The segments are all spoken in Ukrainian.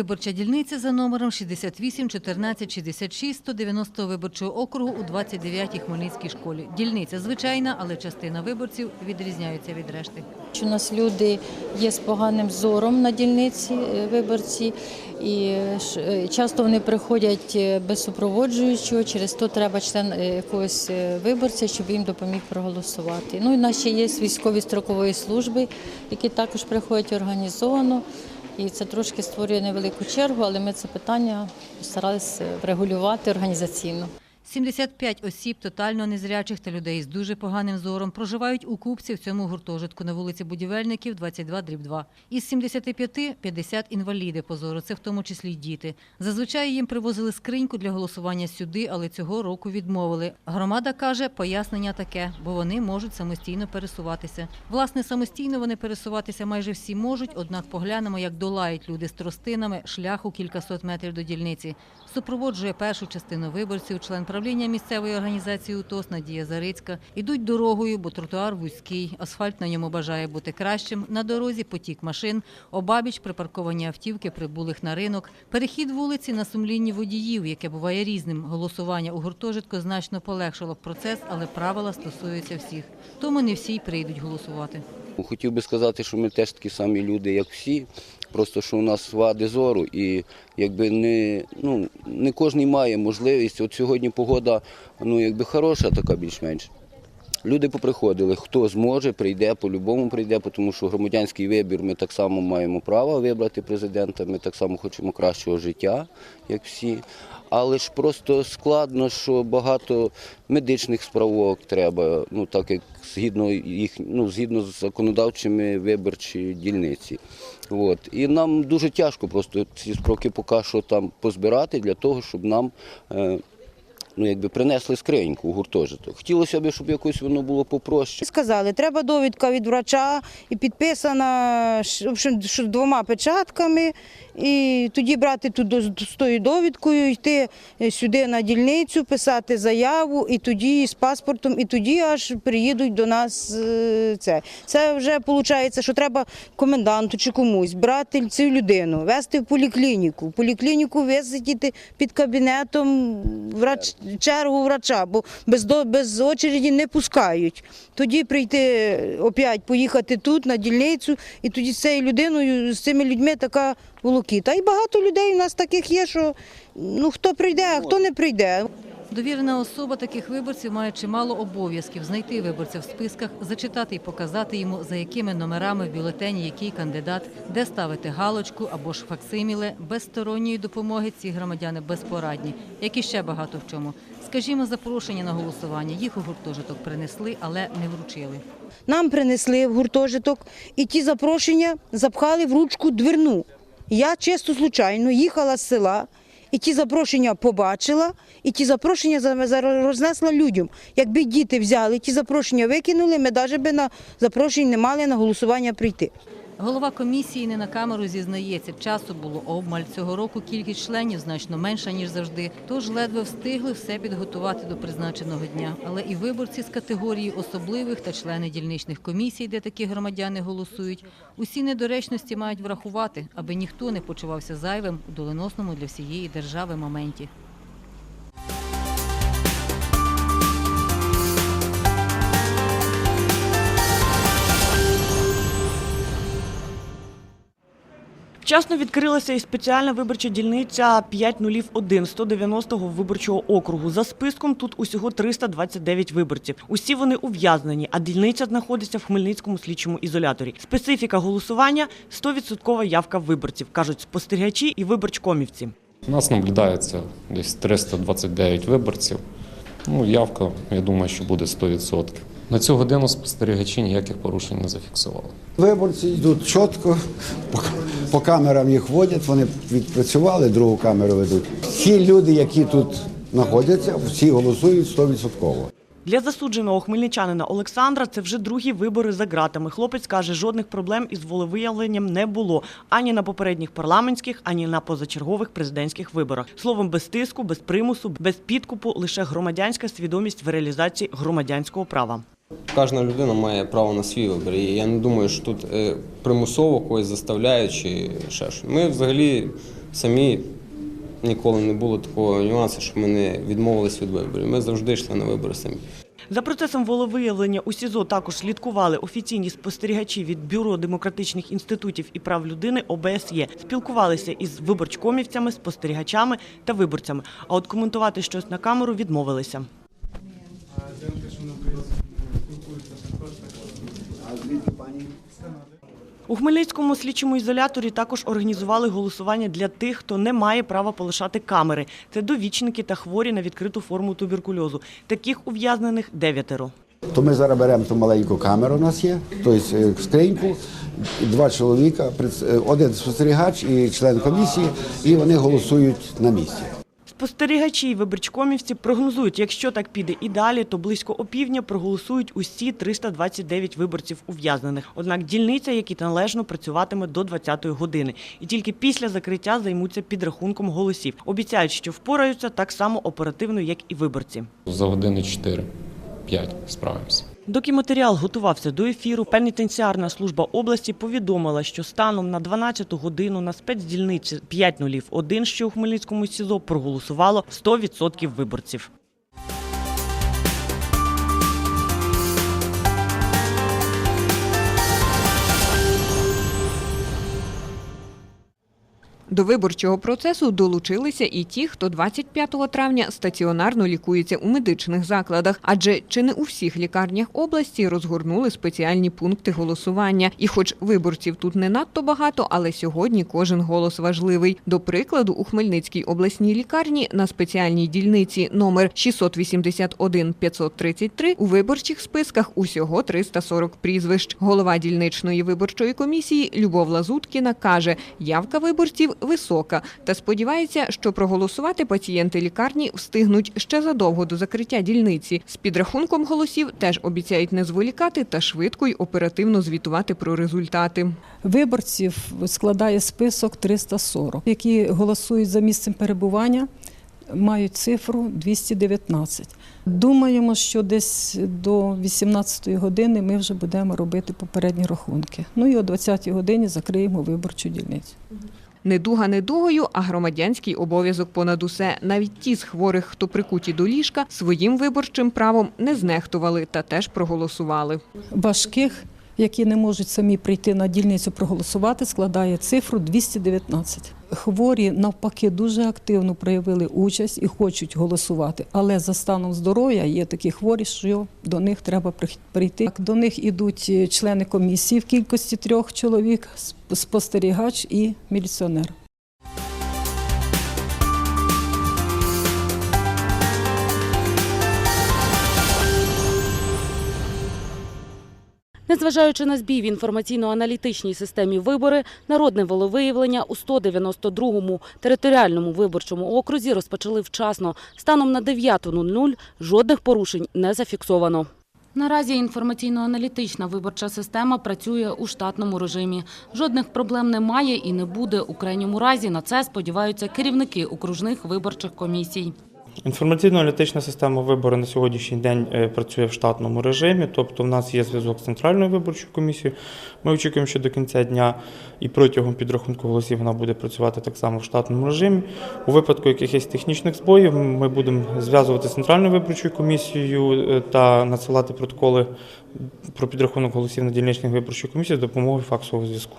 Виборча дільниця за номером 68 14 66 190 виборчого округу у 29-й Хмельницькій школі. Дільниця звичайна, але частина виборців відрізняються від решти. У нас люди є з поганим зором на дільниці е, виборці, і е, е, часто вони приходять без супроводжуючого, через то треба член якогось виборця, щоб їм допоміг проголосувати. Ну і ще є військові строкової служби, які також приходять організовано. І це трошки створює невелику чергу, але ми це питання постаралися врегулювати організаційно. 75 осіб тотально незрячих та людей з дуже поганим зором проживають у Купці в цьому гуртожитку на вулиці Будівельників, 22 дріб 2. Із 75 – 50 інваліди по зору, це в тому числі й діти. Зазвичай їм привозили скриньку для голосування сюди, але цього року відмовили. Громада каже, пояснення таке, бо вони можуть самостійно пересуватися. Власне, самостійно вони пересуватися майже всі можуть, однак поглянемо, як долають люди з тростинами шлях у кількасот метрів до дільниці. Супроводжує першу частину виборців член правління місцевої організації УТОС Надія Зарицька. Ідуть дорогою, бо тротуар вузький, асфальт на ньому бажає бути кращим. На дорозі потік машин, обабіч припарковані автівки прибулих на ринок. Перехід вулиці на сумлінні водіїв, яке буває різним. Голосування у гуртожитку значно полегшило процес, але правила стосуються всіх. Тому не всі й прийдуть голосувати. Хотів би сказати, що ми теж такі самі люди, як всі. Просто що у нас вади зору, і якби не, ну, не кожен має можливість. От сьогодні погода ну, якби хороша, така більш-менш. Люди поприходили, хто зможе, прийде, по-любому прийде, тому що громадянський вибір ми так само маємо право вибрати президента, ми так само хочемо кращого життя, як всі. Але ж просто складно, що багато медичних справок треба, ну так як згідно їх, ну згідно з законодавчими виборчі дільниці. От. І нам дуже тяжко просто ці справки поки що там позбирати для того, щоб нам е, ну, якби принесли скриньку у гуртожиток. Хотілося б, щоб якось воно було попроще. Сказали, треба довідка від врача і підписана общем, двома печатками. І тоді брати ту з тою довідкою, йти е, сюди на дільницю, писати заяву, і тоді з паспортом, і тоді аж приїдуть до нас. е, Це це вже виходить, що треба коменданту чи комусь брати цю людину, вести в поліклініку, в поліклініку висидіти під кабінетом врач, чергу врача, бо без, без очереді не пускають. Тоді прийти опять, поїхати тут на дільницю, і тоді з цією людиною, з цими людьми така волокіта. І багато людей у нас таких є, що ну хто прийде, а хто не прийде. Довірена особа таких виборців має чимало обов'язків знайти виборця в списках, зачитати і показати йому, за якими номерами в бюлетені який кандидат, де ставити галочку або ж факсиміле. Без сторонньої допомоги ці громадяни безпорадні, як і ще багато в чому. Скажімо, запрошення на голосування. Їх у гуртожиток принесли, але не вручили. Нам принесли в гуртожиток, і ті запрошення запхали в ручку дверну. Я чисто случайно їхала з села, і ті запрошення побачила, і ті запрошення за- за- рознесла людям. Якби діти взяли, ті запрошення викинули, ми навіть би на запрошень не мали на голосування прийти. Голова комісії не на камеру зізнається, часу було обмаль. Цього року кількість членів значно менша, ніж завжди. Тож ледве встигли все підготувати до призначеного дня. Але і виборці з категорії особливих та члени дільничних комісій, де такі громадяни голосують, усі недоречності мають врахувати, аби ніхто не почувався зайвим у доленосному для всієї держави моменті. Вчасно відкрилася і спеціальна виборча дільниця 5001 190-го виборчого округу. За списком тут усього 329 виборців. Усі вони ув'язнені, а дільниця знаходиться в Хмельницькому слідчому ізоляторі. Специфіка голосування 100% явка виборців, кажуть спостерігачі і виборчкомівці. У нас наблюдається десь 329 виборців. Ну, явка, я думаю, що буде 100%. На цю годину спостерігачі ніяких порушень не зафіксували. Виборці йдуть чітко, по, по камерам їх водять, вони відпрацювали, другу камеру ведуть. Всі люди, які тут знаходяться, всі голосують 100%. Для засудженого хмельничанина Олександра це вже другі вибори за ґратами. Хлопець каже, жодних проблем із волевиявленням не було ані на попередніх парламентських, ані на позачергових президентських виборах. Словом, без тиску, без примусу, без підкупу, лише громадянська свідомість в реалізації громадянського права. Кожна людина має право на свій вибір. І я не думаю, що тут е, примусово когось заставляють чи ще що. Ми взагалі самі ніколи не було такого нюансу, що ми не відмовились від виборів. Ми завжди йшли на вибори самі. За процесом волевиявлення у СІЗО також слідкували офіційні спостерігачі від Бюро демократичних інститутів і прав людини ОБСЄ. Спілкувалися із виборчкомівцями, спостерігачами та виборцями. А от коментувати щось на камеру відмовилися. У Хмельницькому слідчому ізоляторі також організували голосування для тих, хто не має права полишати камери. Це довічники та хворі на відкриту форму туберкульозу. Таких ув'язнених дев'ятеро. То ми зараз беремо ту маленьку камеру, у нас є, тобто е, скриньку, два чоловіка, е, один спостерігач і член комісії, і вони голосують на місці. Спостерігачі і виборчкомівці прогнозують, якщо так піде і далі, то близько опівдня проголосують усі 329 виборців ув'язнених. Однак дільниця, які належно працюватиме до 20-ї години, і тільки після закриття займуться підрахунком голосів. Обіцяють, що впораються так само оперативно, як і виборці. За години 4-5 справимося. Доки матеріал готувався до ефіру, пенітенціарна служба області повідомила, що станом на 12-ту годину на спецдільниці 501, що у Хмельницькому СІЗО, проголосувало 100% виборців. До виборчого процесу долучилися і ті, хто 25 травня стаціонарно лікується у медичних закладах, адже чи не у всіх лікарнях області розгорнули спеціальні пункти голосування. І, хоч виборців тут не надто багато, але сьогодні кожен голос важливий. До прикладу, у Хмельницькій обласній лікарні на спеціальній дільниці номер 681-533 у виборчих списках усього 340 прізвищ. Голова дільничної виборчої комісії Любов Лазуткіна каже, явка виборців висока та сподівається, що проголосувати пацієнти лікарні встигнуть ще задовго до закриття дільниці. З підрахунком голосів теж обіцяють не зволікати та швидко й оперативно звітувати про результати. Виборців складає список 340, які голосують за місцем перебування, мають цифру 219. Думаємо, що десь до 18-ї години ми вже будемо робити попередні рахунки. Ну і о 20-й годині закриємо виборчу дільницю. Недуга недугою, а громадянський обов'язок понад усе. Навіть ті з хворих, хто прикуті до ліжка, своїм виборчим правом не знехтували та теж проголосували. Важких, які не можуть самі прийти на дільницю проголосувати, складає цифру 219. Хворі навпаки дуже активно проявили участь і хочуть голосувати, але за станом здоров'я є такі хворі, що до них треба прийти. До них ідуть е, члени комісії в кількості трьох чоловік, спостерігач і міліціонер. Незважаючи на збій в інформаційно-аналітичній системі вибори, народне волевиявлення у 192-му територіальному виборчому окрузі розпочали вчасно. Станом на 9.00 жодних порушень не зафіксовано. Наразі інформаційно-аналітична виборча система працює у штатному режимі. Жодних проблем немає і не буде. У крайньому разі на це сподіваються керівники окружних виборчих комісій. Інформаційно-аналітична система вибору на сьогоднішній день е, працює в штатному режимі, тобто в нас є зв'язок з центральною виборчою комісією. Ми очікуємо, що до кінця дня і протягом підрахунку голосів вона буде працювати так само в штатному режимі. У випадку якихось технічних збоїв ми будемо зв'язувати з центральною виборчою комісією е, та надсилати протоколи про підрахунок голосів на дільничних виборчих комісій з допомогою факсового зв'язку.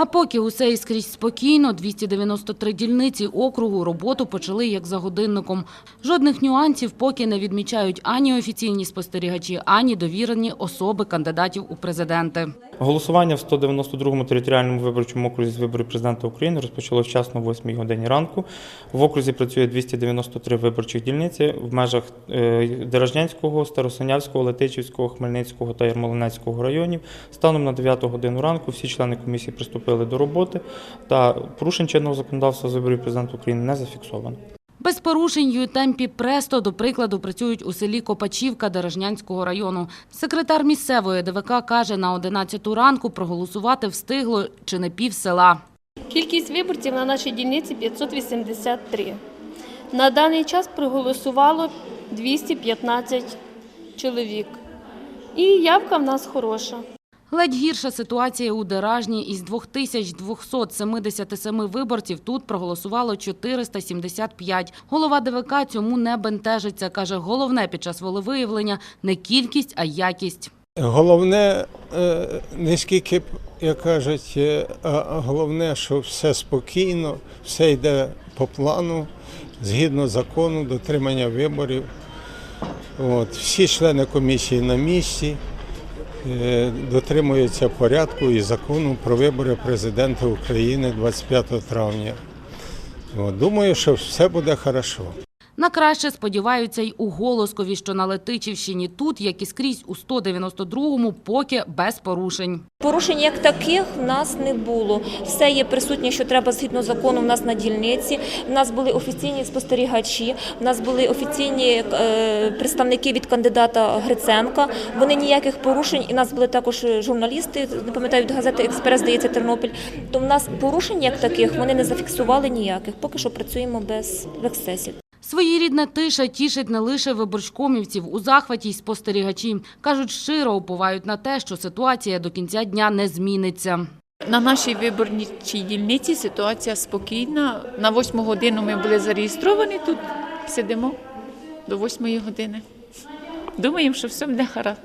А поки усе і скрізь спокійно, 293 дільниці округу роботу почали як за годинником. Жодних нюансів поки не відмічають ані офіційні спостерігачі, ані довірені особи кандидатів у президенти. Голосування в 192-му територіальному виборчому окрузі з виборів президента України розпочало вчасно о 8 годині ранку. В окрузі працює 293 виборчих дільниці в межах е, Дережнянського, Старосинявського, Летичівського, Хмельницького та Ярмолинецького районів. Станом на 9 годину ранку всі члени комісії приступили до роботи та порушень чинного законодавства з виборів президента України не зафіксовано. Без порушень й у темпі престо, до прикладу, працюють у селі Копачівка Дорожнянського району. Секретар місцевої ДВК каже, на 11 ранку проголосувати встигло чи не пів села. Кількість виборців на нашій дільниці 583. На даний час проголосувало 215 чоловік. І явка в нас хороша. Ледь гірша ситуація у Деражні. Із 2277 виборців тут проголосувало 475. Голова ДВК цьому не бентежиться. Каже, головне під час волевиявлення не кількість, а якість. Головне не скільки, як кажуть, е, а головне, що все спокійно, все йде по плану, згідно закону, дотримання виборів. От, всі члени комісії на місці е, дотримуються порядку і закону про вибори президента України 25 травня. Думаю, що все буде хорошо. На краще сподіваються й у Голоскові, що на Летичівщині тут, як і скрізь у 192-му, поки без порушень. Порушень як таких в нас не було. Все є присутнє, що треба згідно закону. В нас на дільниці. В нас були офіційні спостерігачі. В нас були офіційні е, представники від кандидата Гриценка. Вони ніяких порушень. І в нас були також журналісти. Не пам'ятаю від газети Експрес, здається, Тернопіль. То в нас порушень як таких вони не зафіксували ніяких. Поки що працюємо без ексцесів. Своєрідна тиша тішить не лише виборчкомівців. У захваті й спостерігачі. Кажуть, щиро уповають на те, що ситуація до кінця дня не зміниться. На нашій виборчій дільниці ситуація спокійна. На восьму годину ми були зареєстровані тут. Сидимо до восьмої години. Думаємо, що все буде гаразд.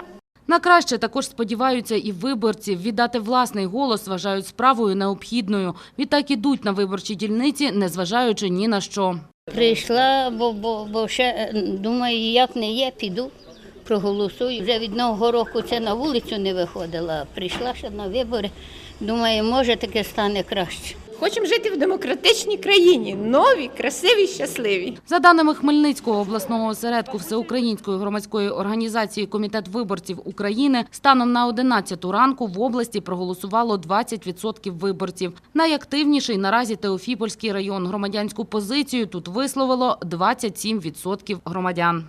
На краще також сподіваються і виборці. Віддати власний голос вважають справою необхідною. Відтак ідуть на виборчі дільниці, незважаючи ні на що. Прийшла, бо, бо, бо ще е, думаю, як не є, піду, проголосую. Вже від нового року це на вулицю не виходила. Прийшла ще на вибори. Думаю, може таке стане краще. Хочемо жити в демократичній країні, нові, красиві, щасливі. За даними Хмельницького обласного осередку Всеукраїнської громадської організації Комітет виборців України, станом на 11 ранку в області проголосувало 20% виборців. Найактивніший наразі Теофіпольський район. Громадянську позицію тут висловило 27% громадян.